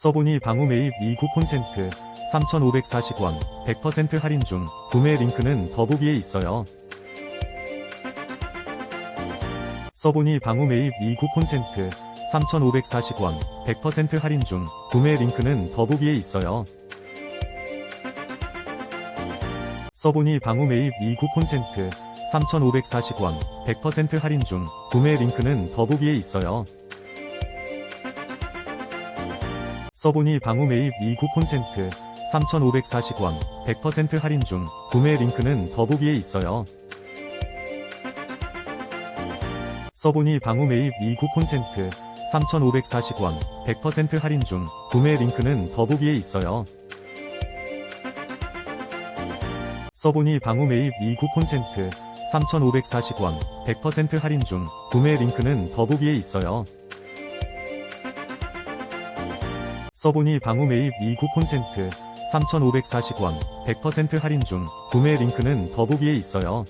서보니 방우 매입 29콘센트 3,540원 100% 할인 중 구매 링크는 더보기에 있어요. 서보니 방우 매입 29콘센트 3,540원 100% 할인 중 구매 링크는 더보기에 있어요. 서보니 방우 매입 29콘센트 3,540원 100% 할인 중 구매 링크는 더보기에 있어요. 서보니 방우 매입 29콘센트 3,540원 100% 할인 중 구매 링크는 더보기에 있어요. 서보니 방우 매입 29콘센트 3,540원 100% 할인 중 구매 링크는 더보기에 있어요. 서보니 방우 매입 29콘센트 3,540원 100% 할인 중 구매 링크는 더보기에 있어요. 서보니 방우 매입 29콘센트 3,540원 100% 할인 중 구매 링크는 더보기에 있어요. 서보니 방우 매입 29콘센트 3,540원 100% 할인 중 구매 링크는 더보기에 있어요. 서보니 방우 매입 29콘센트 3,540원 100% 할인 중 구매 링크는 더보기에 있어요. 서보니 방우 매입 29콘센트 3,540원 100% 할인 중 구매 링크는 더보기에 있어요. 서보니 방우 매입 29콘센트 3,540원 100% 할인 중 구매 링크는 더보기에 있어요.